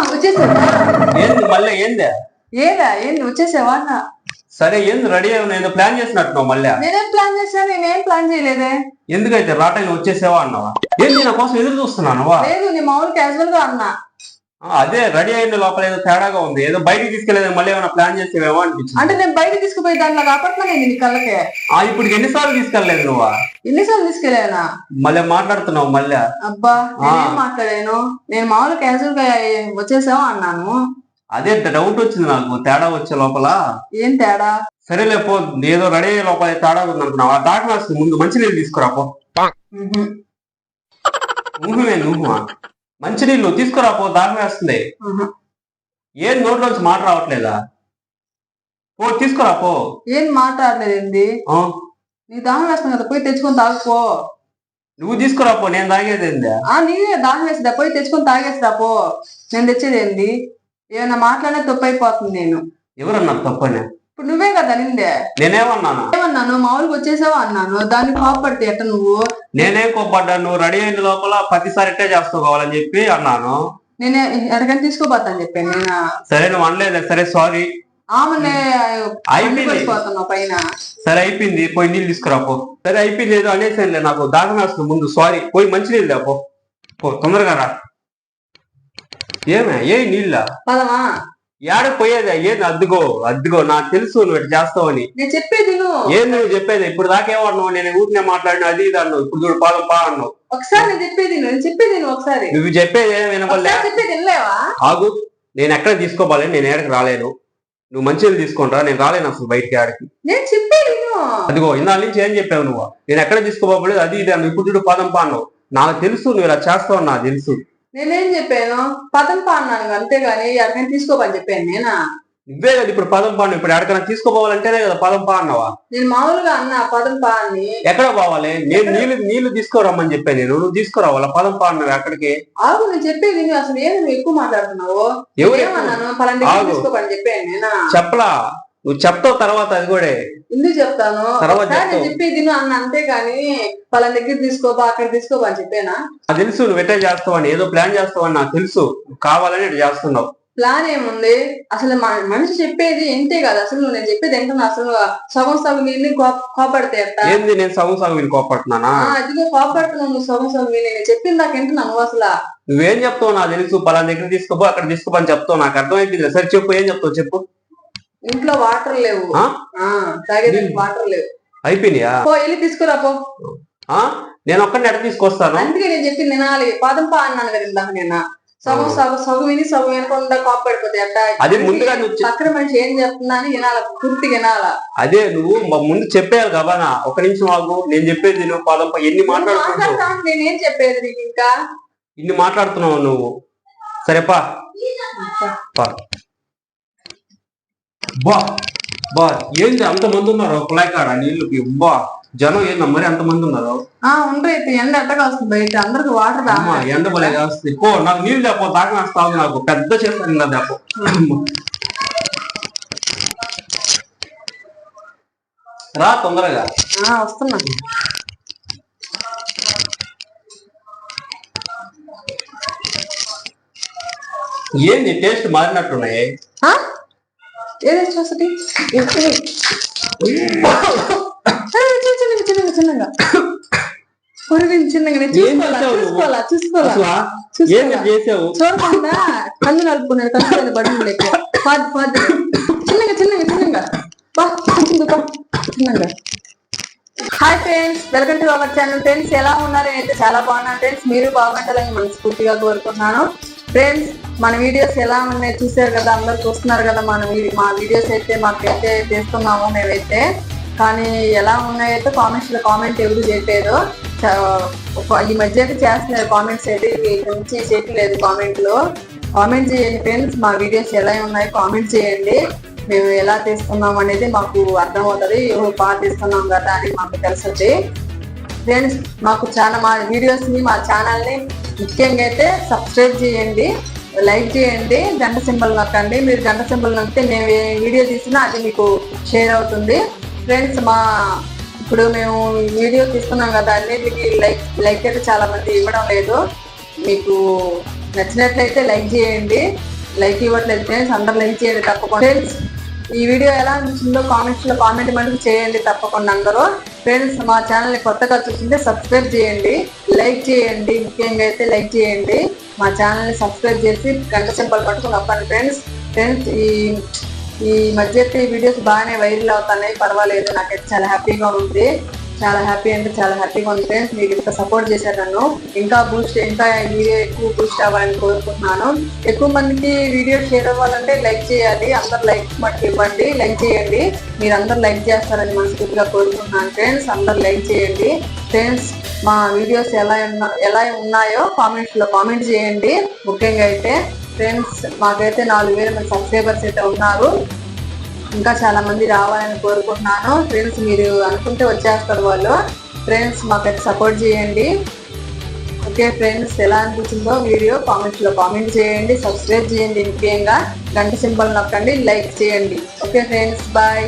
వచ్చేసావా? ఏంది మళ్ళీ ఏంది? ఏదా ఏంది వచ్చేసావా అన్న? సరే ఏంది రెడీ అయ్యి నేను ప్లాన్ మళ్ళీ. నేనేం ప్లాన్ చేశాను నేనేం ప్లాన్ చేయలేదే. ఎందుకైతే రాటైన వచ్చేసావా అన్నావా? ఏంది నా కోసం ఎదురు చూస్తున్నానువా? లేదు నీ మామూలు క్యాజువల్గా అన్నా. అదే రెడీ అయిన లోపల ఏదో తేడాగా ఉంది. ఏదో బయటికి తీసుకెళ్ళేది మళ్ళీ ఏమైనా ప్లాన్ చేసేవేమో అనిపించింది. అంటే నేను బయట తీసుకుపోయి దాంట్లో కాపాడుతున్నా నేను నీ కళ్ళకే. ఆ ఇప్పుడు ఎన్నిసార్లు తీసుకెళ్ళలేదు నువ్వా? ఎన్నిసార్లు తీసుకెళ్ళానా? మళ్ళీ మాట్లాడుతున్నావు మళ్ళీ. అబ్బా నేనేం. మాట్లాడాను? నేను మామూలు క్యాజువల్గా వచ్చేసావా అన్నాను. అదే డౌట్ వచ్చింది నాకు. తేడా వచ్చే లోపల. ఏం తేడా? సరేలే పో ఏదో రెడీ అయ్యే లోపల తేడా ఉంది అనుకున్నావు ఆ వస్తుంది ముందు మంచినీళ్ళు తీసుకురా పో. నువ్వు? మంచినీళ్ళు తీసుకురా పో దాకా వేస్తుంది. ఏం నోట్లోంచి మాట రావట్లేదా? పో తీసుకురా పో. ఏం మాట్లాడలేదండి? నీ దాహం వేస్తాను కదా పోయి తెచ్చుకొని తాగుపో నువ్వు తీసుకురా పో నేను తాగేది ఏంది ఆ నీవే దాహం వేసిదా పోయి తెచ్చుకొని తాగేసిరా పో. నేను తెచ్చేది ఏంది ఏమైనా మాట్లాడే తప్పు అయిపోతుంది నేను. ఎవరన్నారు తప్పని? ఇప్పుడు నువ్వే కదా నిందే నేనేమన్నానా? ఏమన్నాను? మామూలుగా వచ్చేసావా అన్నాను. దాన్ని కోపడితే ఎట్ట నువ్వు? నేనేం కోప్పడ్డా నువ్వు రెడీ అయిన లోపల ప్రతిసారి ఇట్టే చేస్తావు కావాలని చెప్పి అన్నాను. నేనే ఎక్కడికైనా తీసుకోపోతాను చెప్పాను. నేను? సరే నువ్వు అనలేదు. సరే సారీ. ఆమెనే అయిపోయింది. పడిపోతున్నావు పైన. సరే అయిపోయింది. పోయి నీళ్ళు తీసుకురా పో. సరే అయిపోయింది. ఏదో అనేసానులే నాకు. దాహం వేస్తుంది ముందు. సారీ పోయి మంచి నీళ్ళు దా, పో. పో తొందరగా రా. ఏమే? ఏ నీళ్ళ? పదమా? ఏడ పోయేది? ఏంది అద్దుగో అద్దుగో నాకు తెలుసు నువ్వు ఇట్లా చేస్తావని. నేను చెప్పేది నువ్వు ఏంది నువ్వు చెప్పేది? ఇప్పుడు దాకేమన్నావు నేను ఊరినే మాట్లాడిన అది ఇది అన్నావు. ఇప్పుడు చూడు పాదం పా అన్నావు. ఒకసారి నేను చెప్పేది నువ్వు నేను చెప్పేది నువ్వు ఒకసారి. నువ్వు చెప్పేది ఏం వినపడలే? చెప్పేది వినలేవా? ఆగు. నేను ఎక్కడ తీసుకోవాలి నేను ఏడకి రాలేను నువ్వు మంచిగా తీసుకుంటా నేను రాలేను అసలు బయటికి ఆడికి నేను చెప్పేది అదిగో ఇందాల నుంచి ఏం చెప్పావు నువ్వు? నేను ఎక్కడ తీసుకోబోలేదు అది ఇది అన్నావు. ఇప్పుడు చూడు పాదం పా అన్నావు. నాకు తెలుసు నువ్వు ఇలా చేస్తావు నాకు తెలుసు. నేనేం చెప్పాను? పదం పా అన్నాను అంతేగాని ఎక్కడికైనా తీసుకోపని చెప్పాను నేనా? నువ్వే కదా ఇప్పుడు పదం పా అన్నావు. ఇప్పుడు ఎక్కడికైనా తీసుకోపోవాలంటేనే కదా పదం పా అన్నావా నేను మామూలుగా అన్నా పదం పా అని ఎక్కడ పోవాలి? నేను నీళ్ళు నీళ్ళు తీసుకోరమ్మని చెప్పాను నేను. నువ్వు తీసుకురావాలా పదం పా అన్నావు ఎక్కడికి ఆగు నేను చెప్పేది నువ్వు అసలు నువ్వు ఎక్కువ మాట్లాడుతున్నావు? ఎవరు ఏమన్నాను. తీసుకోపని చెప్పాను నేనా? చెప్పలా. నువ్వు చెప్తావు తర్వాత అది కూడా. ఎందుకు చెప్తాను? నేను. చెప్పేది అన్న అంతేగాని పలానా దగ్గర తీసుకోపా అక్కడ తీసుకోపా అని చెప్పానా? నాకు తెలుసు నువ్వు ఎట్లా చేస్తావని ఏదో ప్లాన్ చేస్తావని నాకు తెలుసు. నువ్వు కావాలని ఇట్లా చేస్తున్నావు. ప్లాన్ ఏముంది? అసలు మనిషి చెప్పేది ఎంతే కదా. అసలు నువ్వు నేను చెప్పేది ఏంటన్నా అసలు సగం సగం వీళ్ళని కోపడితే ఏంది నేను సగం సగం వీళ్ళు కోపడుతున్నానా? అదిగో కోపడుతున్నావు నువ్వు సగం సగం వీళ్ళని నేను చెప్పింది నాకు ఏంటన్నా నువ్వు అసలు. నువ్వేం చెప్తావు నాకు తెలుసు. పలానా దగ్గర తీసుకోపో అక్కడ తీసుకోపో అని చెప్తావు. నాకు అర్థమైపోయింది సరే చెప్పు ఏం చెప్తావు చెప్పు. ఇంట్లో వాటర్ లేవు. తాగేదానికి వాటర్ లేవు. అయిపోయినాయా? పో వెళ్ళి తీసుకురా పో? నేను ఒక్కడిని ఎక్కడ తీసుకొస్తాను. అందుకే నేను చెప్పింది తినాలి పాదం పా అన్నాను కదా ఇందాక నేను సగం సగం సగం విని సగం వినకుండా కోపడిపోతే అట్ట. అది ముందుగా నువ్వు పక్కన మనిషి ఏం చెప్తున్నా అని వినాల. పూర్తిగా వినాలా? అదే నువ్వు ముందు చెప్పేయాలి కదా ఒక నిమిషం ఆగు. నేను చెప్పేది నువ్వు పదం ప- ఎన్ని మాట్లాడుతున్నావు నేనేం చెప్పేది నీకు ఇంకా? ఇన్ని మాట్లాడుతున్నావు నువ్వు. సరేపా. పా. బా బా ఏంది అంత మంది ఉన్నారు? కుళాయి కాడ నీళ్ళకి బా జనం ఏందా మరి అంత మంది ఉన్నారు? ఆ ఉండరు అయితే ఎండ ఎట్టగా వస్తుంది బయట? అందరికి వాటర్ అమ్మా ఎండ బలే కాస్తుంది. పో నాకు నీళ్ళు తాగ వేస్తావు నాకు. పెద్ద చేస్తాను ఇంకా దేపో రా తొందరగా. వస్తున్నా. ఏంది టేస్ట్ మారినట్టున్నాయి? ఆ? ఏది చూసటి చిన్నగా చిన్నగా చిన్నగా చిన్నగా చూసుకోవాలా? చూసుకోవాలా చూడకుండా కళ్ళు నలుపుకున్నాడు కళ్ళు బడులు లెక్క పాది పాది చిన్నగా చిన్నగా చిన్నగా. బా బా. చిన్నగా. Hi friends welcome to our channel friends ఎలా ఉన్నారు? అయితే చాలా బాగున్నాను. ఫ్రెండ్స్ మీరు బాగుంటారని మనస్ఫూర్తిగా కోరుకుంటున్నాను. ఫ్రెండ్స్ మన వీడియోస్ ఎలా ఉన్నాయి చూసారు కదా అందరు చూస్తున్నారు కదా మన మా వీడియోస్ అయితే మాకైతే చేస్తున్నాము మేమైతే. కానీ ఎలా ఉన్నాయైతే కామెంట్స్లో కామెంట్ ఎవరు చేయలేదు ఈ మధ్య అయితే చేస్తున్నారు కామెంట్స్ అయితే ఇవి నుంచి చేయట్లేదు కామెంట్లు కామెంట్ చేయండి ఫ్రెండ్స్ మా వీడియోస్ ఎలా ఉన్నాయో కామెంట్ చేయండి. మేము ఎలా తీస్తున్నాం అనేది మాకు అర్థమవుతుంది. బాగా తీస్తున్నాం కదా అని మాకు తెలుస్తుంది. ఫ్రెండ్స్ మాకు చాలా మా వీడియోస్ని మా ఛానల్ని ముఖ్యంగా అయితే సబ్స్క్రైబ్ చేయండి లైక్ చేయండి గంట సింబల్ నొక్కండి. మీరు గంట సింబల్ నొక్కితే మేము ఏ వీడియో తీసినా అది మీకు షేర్ అవుతుంది. ఫ్రెండ్స్ మా ఇప్పుడు మేము వీడియో తీస్తున్నాం కదా అన్నిటికి లైక్ లైక్ అయితే చాలా మంది ఇవ్వడం లేదు. మీకు నచ్చినట్లయితే లైక్ చేయండి. లైక్ ఇవ్వట్లేదు ఫ్రెండ్స్ అందరు లైక్ చేయండి తప్పకుండా. ఫ్రెండ్స్ ఈ వీడియో ఎలా అనిపించిందో కామెంట్స్లో కామెంట్ మనకి చేయండి తప్పకుండా అందరూ. ఫ్రెండ్స్ మా ఛానల్ని కొత్తగా చూస్తుంటే సబ్స్క్రైబ్ చేయండి. లైక్ చేయండి. ముఖ్యంగా అయితే లైక్ చేయండి. మా ఛానల్ని సబ్స్క్రైబ్ చేసి గంట సింపల్ పట్టుకుని అప్పండి ఫ్రెండ్స్. ఫ్రెండ్స్ ఈ ఈ మధ్య అయితే ఈ వీడియోస్ బాగానే వైరల్ అవుతున్నాయి. పర్వాలేదు నాకైతే చాలా హ్యాపీగా ఉంది. చాలా హ్యాపీ అంటే చాలా హ్యాపీగా ఉంటే ఫ్రెండ్స్ మీరు ఇంత సపోర్ట్ చేశారు నన్ను. ఇంకా బూస్ట్ ఇంకా మీరే వీడియో ఎక్కువ బూస్ట్ అవ్వాలని కోరుకుంటున్నాను. ఎక్కువ మందికి వీడియో షేర్ అవ్వాలంటే లైక్ చేయాలి. అందరు లైక్ మట్టి ఇవ్వండి. లైక్ చేయండి. మీరు అందరు లైక్ చేస్తారని మనస్ఫూర్తిగా కోరుకుంటున్నాను ఫ్రెండ్స్ అందరు లైక్ చేయండి. ఫ్రెండ్స్ మా వీడియోస్ ఎలా ఉన్నా ఎలా ఉన్నాయో కామెంట్స్లో కామెంట్ చేయండి. ముఖ్యంగా అయితే ఫ్రెండ్స్ మాకైతే నాలుగు వేల మంది సబ్స్క్రైబర్స్ అయితే ఉన్నారు. ఇంకా చాలా మంది రావాలని కోరుకుంటున్నాను. ఫ్రెండ్స్ మీరు అనుకుంటే వచ్చేస్తారు వాళ్ళు. ఫ్రెండ్స్ మాకైతే సపోర్ట్ చేయండి. ఓకే ఫ్రెండ్స్ ఎలా అనిపించిందో వీడియో కామెంట్స్లో కామెంట్ చేయండి. సబ్స్క్రైబ్ చేయండి ముఖ్యంగా. గంట సింబల్ నొక్కండి లైక్ చేయండి. Okay friends bye